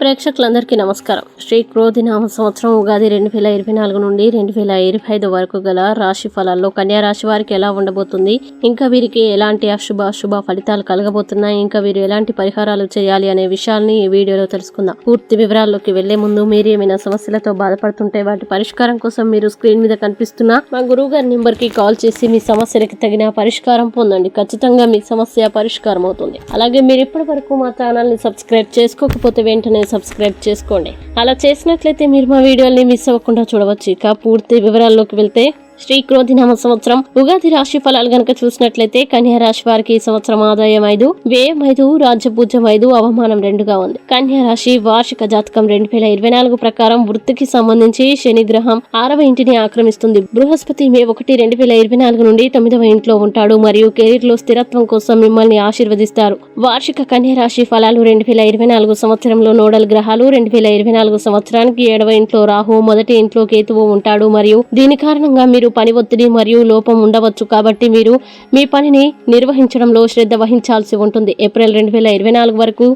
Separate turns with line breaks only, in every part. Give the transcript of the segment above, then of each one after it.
ప్రేక్షకులందరికీ నమస్కారం. శ్రీ క్రోధి నామ సంవత్సరం ఉగాది రెండు వేల ఇరవై నాలుగు నుండి రెండు వేల ఇరవై ఐదు వరకు గల రాశి ఫలాల్లో కన్యా రాశి వారికి ఎలా ఉండబోతుంది? ఇంకా వీరికి ఎలాంటి అశుభ అశుభ ఫలితాలు కలగబోతున్నాయి? ఇంకా వీరు ఎలాంటి పరిహారాలు చేయాలి అనే విషయాల్ని ఈ వీడియోలో తెలుసుకుందాం. పూర్తి వివరాల్లోకి వెళ్ళే ముందు మీరు ఏమైనా సమస్యలతో బాధపడుతుంటే వాటి పరిష్కారం కోసం మీరు స్క్రీన్ మీద కనిపిస్తున్న మా గురువు గారి నెంబర్కి కాల్ చేసి మీ సమస్యలకు తగిన పరిష్కారం పొందండి. ఖచ్చితంగా మీ సమస్య పరిష్కారం అవుతుంది అలాగే మీరు ఇప్పటి వరకు మా ఛానల్ని సబ్స్క్రైబ్ చేసుకోకపోతే వెంటనే సబ్స్క్రైబ్ చేసుకోండి. అలా చేసినట్లయితే మీరు మా వీడియోని మిస్ అవ్వకుండా చూడవచ్చు. ఇక పూర్తి వివరాల్లోకి వెళ్తే శ్రీ క్రోధినామ సంవత్సరం ఉగాది రాశి ఫలాలు గనక చూసినట్లయితే కన్యా రాశి వారికి ఈ సంవత్సరం ఆదాయం ఐదు వ్యయం ఐదు రాజ్యపూజ్యం ఐదు అవమానం రెండుగా ఉంది. కన్యా రాశి వార్షిక జాతకం రెండు వేల ఇరవై నాలుగు ప్రకారం వృత్తికి సంబంధించి శని గ్రహం ఆరవ ఇంటిని ఆక్రమిస్తుంది. బృహస్పతి మే ఒకటి రెండు వేల ఇరవై నాలుగు నుండి తొమ్మిదవ ఇంట్లో ఉంటాడు మరియు కెరీర్లో స్థిరత్వం కోసం మిమ్మల్ని ఆశీర్వదిస్తారు. వార్షిక కన్యా రాశి ఫలాలు రెండు వేల ఇరవై నాలుగు సంవత్సరంలో నోడల్ గ్రహాలు రెండు వేల ఇరవై నాలుగు సంవత్సరానికి ఏడవ ఇంట్లో రాహు మొదటి ఇంట్లో కేతువు ఉంటాడు మరియు దీని కారణంగా మీరు పని ఒత్తిడి మరియు లోపం ఉండవచ్చు కాబట్టి మీరు మీ పనిని నిర్వహించడంలో శ్రద్ధ వహించాల్సి ఉంటుంది. ఏప్రిల్ రెండు వేల ఇరవై నాలుగు వరకు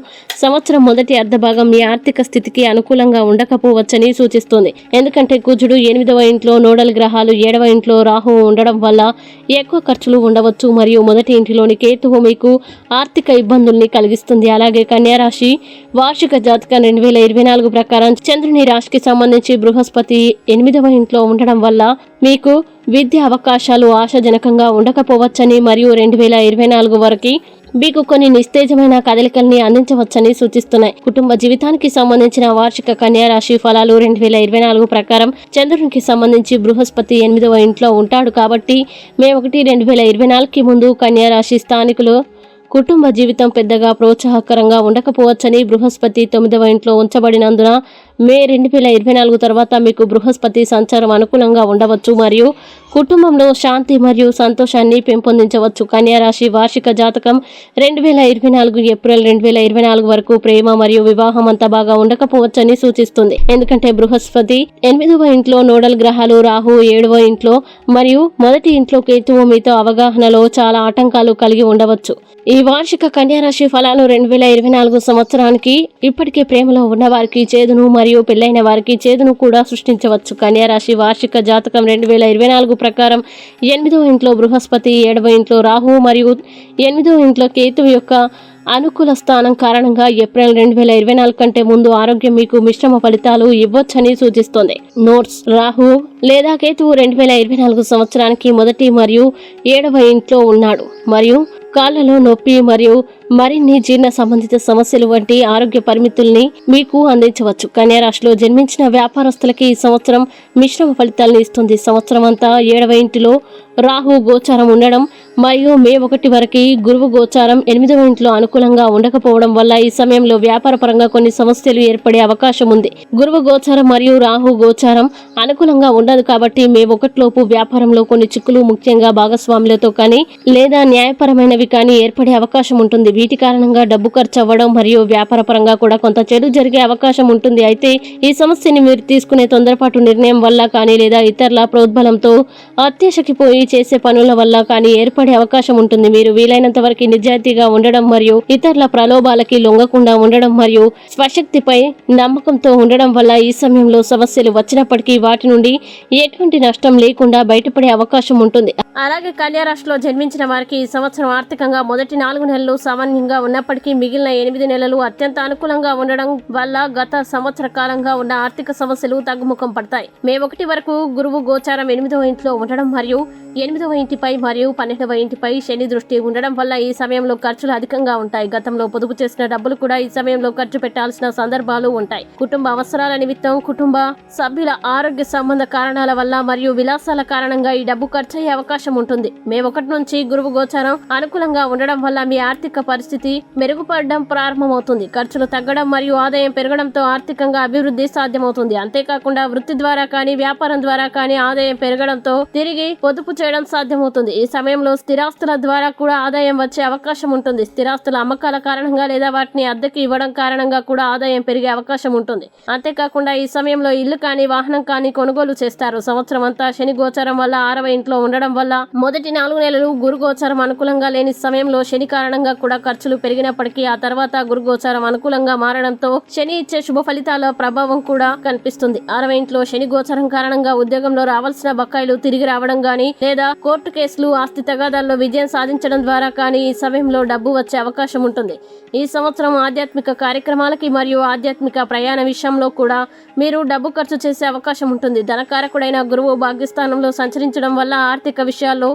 సంవత్సరం మొదటి అర్ధభాగం మీ ఆర్థిక స్థితికి అనుకూలంగా ఉండకపోవచ్చని సూచిస్తుంది. ఎందుకంటే కుజుడు ఎనిమిదవ ఇంట్లో నోడల్ గ్రహాలు ఏడవ ఇంట్లో రాహువు ఉండడం వల్ల ఎక్కువ ఖర్చులు ఉండవచ్చు మరియు మొదటి ఇంటిలోని కేతువు మీకు ఆర్థిక ఇబ్బందుల్ని కలిగిస్తుంది. అలాగే కన్యా రాశి వార్షిక జాతకం రెండు వేల ఇరవై నాలుగు ప్రకారం చంద్రుని రాశికి సంబంధించి బృహస్పతి ఎనిమిదవ ఇంట్లో ఉండడం వల్ల మీకు విద్య అవకాశాలు ఆశాజనకంగా ఉండకపోవచ్చని మరియు రెండు వేల ఇరవై నాలుగు వరకు మీకు కొన్ని నిస్తేజమైన కదలికల్ని అందించవచ్చని సూచిస్తున్నాయి. కుటుంబ జీవితానికి సంబంధించిన వార్షిక కన్యారాశి ఫలాలు రెండు వేల ఇరవై నాలుగు ప్రకారం చంద్రునికి సంబంధించి బృహస్పతి ఎనిమిదవ ఇంట్లో ఉంటాడు కాబట్టి మే ఒకటి రెండు వేల ఇరవై నాలుగుకి ముందు కన్యారాశి స్థానికులు కుటుంబ జీవితం పెద్దగా ప్రోత్సాహకరంగా ఉండకపోవచ్చని బృహస్పతి తొమ్మిదవ ఇంట్లో ఉంచబడినందున మే రెండు వేల ఇరవై నాలుగు తర్వాత మీకు బృహస్పతి సంచారం అనుకూలంగా ఉండవచ్చు మరియు కుటుంబంలో శాంతి మరియు సంతోషాన్ని పెంపొందించవచ్చు. కన్యారాశి వార్షిక జాతకం రెండు వేల ఇరవై నాలుగు ఏప్రిల్ రెండు వేల ఇరవై నాలుగు వరకు ప్రేమ మరియు వివాహం అంతా బాగా ఉండకపోవచ్చని సూచిస్తుంది. ఎందుకంటే బృహస్పతి ఎనిమిదవ ఇంట్లో నోడల్ గ్రహాలు రాహు ఏడవ ఇంట్లో మరియు మొదటి ఇంట్లో కేతువు మీతో అవగాహనలో చాలా ఆటంకాలు కలిగి ఉండవచ్చు. ఈ వార్షిక కన్యారాశి ఫలాలు రెండు వేల ఇరవై నాలుగు సంవత్సరానికి ఇప్పటికే ప్రేమలో ఉన్నవారికి చేదును చేదును మరియు పెళ్ళైన వారికి చేదును కూడా సృష్టించవచ్చు. కన్యారాశి వార్షిక జాతకం రెండు వేల ఇరవై నాలుగు ప్రకారం ఎనిమిదో ఇంట్లో బృహస్పతి ఏడవ ఇంట్లో రాహు మరియు ఎనిమిదో ఇంట్లో కేతువు యొక్క అనుకూల స్థానం కారణంగా ఏప్రిల్ రెండు వేల ఇరవై నాలుగు కంటే ముందు ఆరోగ్యం మీకు మిశ్రమ ఫలితాలు ఇవ్వొచ్చని సూచిస్తోంది. నోట్స్ రాహు లేదా కేతువు రెండు వేల ఇరవై నాలుగు సంవత్సరానికి మొదటి మరియు ఏడవ ఇంట్లో ఉన్నాడు. మరియు కాళ్ళలో నొప్పి మరియు మరిన్ని జీర్ణ సంబంధిత సమస్యలు వంటి ఆరోగ్య పరిమితుల్ని మీకు అందించవచ్చు. కన్యా రాశిలో జన్మించిన వ్యాపారస్తులకి ఈ సంవత్సరం మిశ్రమ ఫలితాలను ఇస్తుంది. సంవత్సరం అంతా ఏడవ ఇంటిలో రాహు గోచారం ఉండడం మరియు మే ఒకటి వరకు గురువు గోచారం ఎనిమిదవ ఇంట్లో అనుకూలంగా ఉండకపోవడం వల్ల ఈ సమయంలో వ్యాపార పరంగా కొన్ని సమస్యలు ఏర్పడే అవకాశం ఉంది. గురువు గోచారం మరియు రాహు గోచారం అనుకూలంగా ఉండదు కాబట్టి మే ఒకటిలోపు వ్యాపారంలో కొన్ని చిక్కులు ముఖ్యంగా భాగస్వాములతో కానీ లేదా న్యాయపరమైనవి కానీ ఏర్పడే అవకాశం ఉంటుంది. వీటి కారణంగా డబ్బు ఖర్చు అవ్వడం మరియు వ్యాపార పరంగా కూడా కొంత చెడు జరిగే అవకాశం ఉంటుంది. అయితే ఈ సమస్యని మీరు తీసుకునే తొందరపాటు నిర్ణయం వల్ల కానీ లేదా ఇతరుల ప్రోద్బలంతో అత్యాశకి పోయి చేసే పనుల వల్ల కానీ ఏర్పడే అవకాశం ఉంటుంది. మీరు వీలైనంత వరకు నిజాయితీగా ఉండడం మరియు ఇతరుల ప్రలోభాలకి లొంగకుండా ఉండడం మరియు స్వశక్తిపై నమ్మకంతో ఉండడం వల్ల ఈ సమయంలో సమస్యలు వచ్చినప్పటికీ వాటి నుండి ఎటువంటి నష్టం లేకుండా బయటపడే అవకాశం ఉంటుంది. అలాగే కన్యారాశిలో జన్మించిన వారికి ఈ సంవత్సరం ఆర్థికంగా మొదటి నాలుగు నెలలు సామాన్యంగా ఉన్నప్పటికీ మిగిలిన ఎనిమిది నెలలు అత్యంత అనుకూలంగా ఉండడం వల్ల గత సంవత్సర కాలంగా ఉన్న ఆర్థిక సమస్యలు తగ్గుముఖం పడతాయి. మే ఒకటి వరకు గురువు గోచారం ఎనిమిదవ ఇంట్లో ఉండడం మరియు ఎనిమిదవ ఇంటిపై మరియు పన్నెండవ ఇంటిపై శని దృష్టి ఉండడం వల్ల ఈ సమయంలో ఖర్చులు అధికంగా ఉంటాయి. గతంలో పొదుపు చేసిన డబ్బులు కూడా ఈ సమయంలో ఖర్చు పెట్టాల్సిన సందర్భాలు ఉంటాయి. కుటుంబ అవసరాల నిమిత్తం కుటుంబ సభ్యుల ఆరోగ్య సంబంధ కారణాల వల్ల మరియు విలాసాల కారణంగా ఈ డబ్బు ఖర్చు అయ్యే అవకాశం ఉంటుంది. మే ఒకటి నుంచి గురువు గోచారం అనుకూలంగా ఉండడం వల్ల మీ ఆర్థిక పరిస్థితి మెరుగుపడడం ప్రారంభమవుతుంది. ఖర్చులు తగ్గడం మరియు ఆదాయం పెరగడంతో ఆర్థికంగా అభివృద్ధి సాధ్యమవుతుంది. అంతేకాకుండా వృత్తి ద్వారా కానీ వ్యాపారం ద్వారా కానీ ఆదాయం పెరగడంతో తిరిగి పొదుపు చేయడం సాధ్యమవుతుంది. ఈ సమయంలో స్థిరాస్తుల ద్వారా కూడా ఆదాయం వచ్చే అవకాశం ఉంటుంది. స్థిరాస్తుల అమ్మకాల కారణంగా లేదా వాటిని అద్దెకి ఇవ్వడం కారణంగా కూడా ఆదాయం పెరిగే అవకాశం ఉంటుంది. అంతేకాకుండా ఈ సమయంలో ఇల్లు కానీ వాహనం కానీ కొనుగోలు చేస్తారు. సంవత్సరం అంతా శని గోచరం వల్ల ఆరవ ఇంట్లో ఉండడం వల్ల మొదటి నాలుగు నెలలు గురుగోచారం అనుకూలంగా లేని సమయంలో శని కారణంగా కూడా ఖర్చులు పెరిగినప్పటికీ ఆ తర్వాత గురుగోచారం అనుకూలంగా మారడంతో శని ఇచ్చే శుభ ఫలితాల ప్రభావం కూడా కనిపిస్తుంది. ఆరవ ఇంట్లో శని గోచారం కారణంగా ఉద్యోగంలో రావాల్సిన బకాయిలు తిరిగి రావడం గానీ లేదా కోర్టు కేసులు ఆస్తి తగాదాల్లో విజయం సాధించడం ద్వారా కానీ ఈ సమయంలో డబ్బు వచ్చే అవకాశం ఉంటుంది. ఈ సంవత్సరం ఆధ్యాత్మిక కార్యక్రమాలకి మరియు ఆధ్యాత్మిక ప్రయాణ విషయంలో కూడా మీరు డబ్బు ఖర్చు చేసే అవకాశం ఉంటుంది. ధనకారకుడైన గురువు భాగ్యస్థానంలో సంచరించడం వల్ల ఆర్థిక విషయాల్లో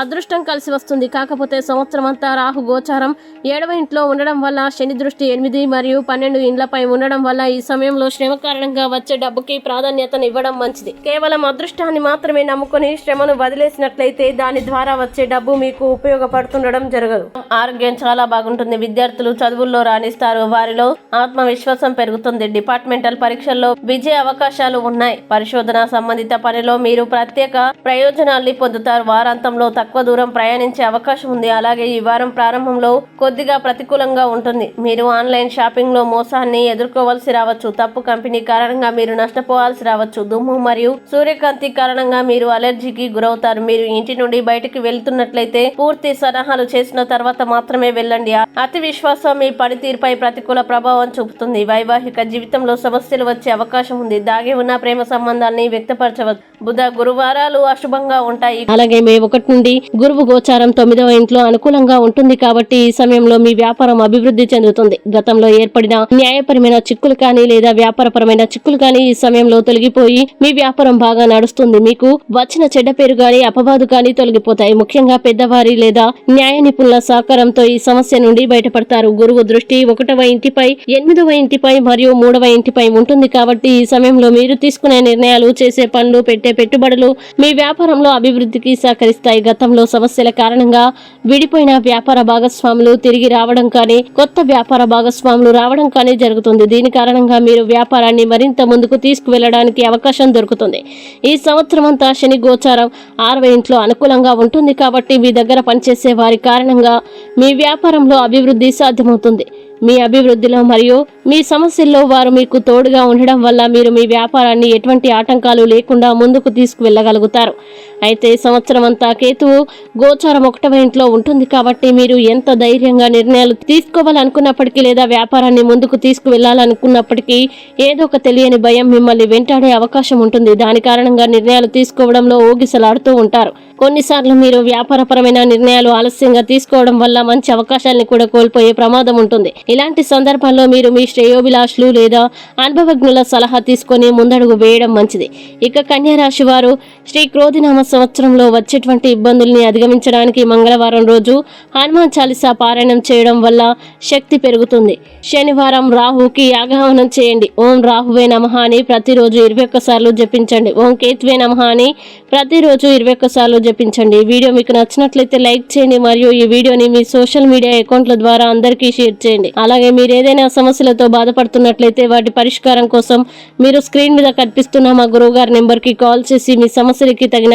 అదృష్టం కలిసి వస్తుంది. కాకపోతే సంవత్సరం అంతా రాహు గోచారం. ఏడవ ఇంట్లో ఉండడం వల్ల శని దృష్టి ఎనిమిది మరియు పన్నెండు ఇండ్లపై ఉండడం వల్ల ఈ సమయంలో శ్రమ కారణంగా వచ్చే డబ్బుకి ప్రాధాన్యతను ఇవ్వడం మంచిది. కేవలం అదృష్టాన్ని మాత్రమే నమ్ముకుని శ్రమను వదిలేసినట్లయితే దాని ద్వారా వచ్చే డబ్బు మీకు ఉపయోగపడుతుండడం జరగదు. ఆరోగ్యం చాలా బాగుంటుంది. విద్యార్థులు చదువుల్లో రాణిస్తారు. వారిలో ఆత్మవిశ్వాసం పెరుగుతుంది. డిపార్ట్మెంటల్ పరీక్షల్లో విజయ అవకాశాలు ఉన్నాయి. పరిశోధన సంబంధిత పనిలో మీరు ప్రత్యేక ప్రయోజనాల్ని పొందుతారు. వారాంతంలో తక్కువ దూరం ప్రయాణించే అవకాశం ఉంది. అలాగే ఈ వారం ప్రారంభంలో కొద్దిగా ప్రతికూలంగా ఉంటుంది. మీరు ఆన్లైన్ షాపింగ్లో మోసాన్ని ఎదుర్కోవాల్సి రావచ్చు. తప్పు కంపెనీ కారణంగా మీరు నష్టపోవాల్సి రావచ్చు. దుమ్ము మరియు సూర్యకాంతి కారణంగా మీరు అలర్జీకి గురవుతారు. మీరు ఇంటి నుండి బయటకు వెళ్తున్నట్లయితే పూర్తి సలహాలు చేసిన తర్వాత మాత్రమే వెళ్ళండి. అతి విశ్వాసం మీ పనితీరుపై ప్రతికూల ప్రభావం చూపుతుంది. వైవాహిక జీవితంలో సమస్యలు వచ్చే అవకాశం ఉంది. దాగి ఉన్న ప్రేమ సంబంధాన్ని వ్యక్తపరచవచ్చు బుధ గురువారాలు అశుభంగా ఉంటాయి. అలాగే మే ఒకటి నుండి గురువు గోచారం తొమ్మిదవ ఇంట్లో అనుకూలంగా ఉంటుంది కాబట్టి ఈ సమయంలో మీ వ్యాపారం అభివృద్ధి చెందుతుంది. గతంలో ఏర్పడిన న్యాయపరమైన చిక్కులు కానీ లేదా వ్యాపారపరమైన చిక్కులు కానీ ఈ సమయంలో తొలగిపోయి మీ వ్యాపారం బాగా నడుస్తుంది. మీకు వచ్చిన చెడ్డ పేరు గాని అపవాదు గాని తొలగిపోతాయి. ముఖ్యంగా పెద్దవారి లేదా న్యాయ నిపుణుల సహకారంతో ఈ సమస్య నుండి బయటపడతారు. గురువు దృష్టి ఒకటవ ఇంటిపై ఎనిమిదవ ఇంటిపై మరియు మూడవ ఇంటిపై ఉంటుంది కాబట్టి ఈ సమయంలో మీరు తీసుకునే నిర్ణయాలు చేసే పనులు పెట్టే పెట్టుబడులు మీ వ్యాపారంలో అభివృద్ధికి సహకరిస్తాయి. గతంలో సమస్యల కారణంగా విడిపోయిన వ్యాపార భాగస్వాములు తిరిగి రావడం కానీ కొత్త వ్యాపార భాగస్వాములు రావడం కానీ జరుగుతుంది. దీని కారణంగా మీరు వ్యాపారాన్ని మరింత ముందుకు తీసుకువెళ్ళడానికి అవకాశం దొరుకుతుంది. ఈ సంవత్సరం అంతా శని గోచారం ఆరవ ఇంట్లో అనుకూలంగా ఉంటుంది కాబట్టి మీ దగ్గర పనిచేసే వారి కారణంగా మీ వ్యాపారంలో అభివృద్ధి సాధ్యమవుతుంది. మీ అభివృద్ధిలో మరియు మీ సమస్యల్లో వారు మీకు తోడుగా ఉండడం వల్ల మీరు మీ వ్యాపారాన్ని ఎటువంటి ఆటంకాలు లేకుండా ముందుకు తీసుకువెళ్ళగలుగుతారు. అయితే సంవత్సరం అంతా కేతువు గోచారం ఒకటవ ఇంట్లో ఉంటుంది కాబట్టి మీరు ఎంత ధైర్యంగా నిర్ణయాలు తీసుకోవాలనుకున్నప్పటికీ లేదా వ్యాపారాన్ని ముందుకు తీసుకువెళ్ళాలనుకున్నప్పటికీ ఏదో ఒక తెలియని భయం మిమ్మల్ని వెంటాడే అవకాశం ఉంటుంది. దాని కారణంగా నిర్ణయాలు తీసుకోవడంలో ఊగిసలాడుతూ ఉంటారు. కొన్నిసార్లు మీరు వ్యాపారపరమైన నిర్ణయాలు ఆలస్యంగా తీసుకోవడం వల్ల మంచి అవకాశాలను కూడా కోల్పోయే ప్రమాదం ఉంటుంది. ఇలాంటి సందర్భాల్లో మీరు మీ శ్రేయోభిలాషులు లేదా అనుభవజ్ఞుల సలహా తీసుకొని ముందడుగు వేయడం మంచిది. ఇక కన్యా రాశి వారు శ్రీ క్రోధినామ సంవత్సరంలో వచ్చేటువంటి ఇబ్బందుల్ని అధిగమించడానికి మంగళవారం రోజు హనుమాన్ చాలీసా పారాయణం చేయడం వల్ల శక్తి పెరుగుతుంది. శనివారం రాహుకి యాగహవనం చేయండి. ఓం రాహువే నమః అని ప్రతిరోజు ఇరవై ఒక్కసార్లు జపించండి. ఓం కేత్వే నమః అని ప్రతిరోజు ఇరవై ఒక్కసార్లు జపించండి. ఈ వీడియో మీకు నచ్చినట్లయితే లైక్ చేయండి. మరియు ఈ వీడియోని మీ సోషల్ మీడియా అకౌంట్ల ద్వారా అందరికీ షేర్ చేయండి. అలాగే మీరు ఏదైనా సమస్యలతో బాధపడుతున్నట్లయితే వాటి పరిష్కారం కోసం మీరు స్క్రీన్ మీద కనిపిస్తున్న మా గురువు గారి నెంబర్కి కాల్ చేసి మీ సమస్యలకి తగిన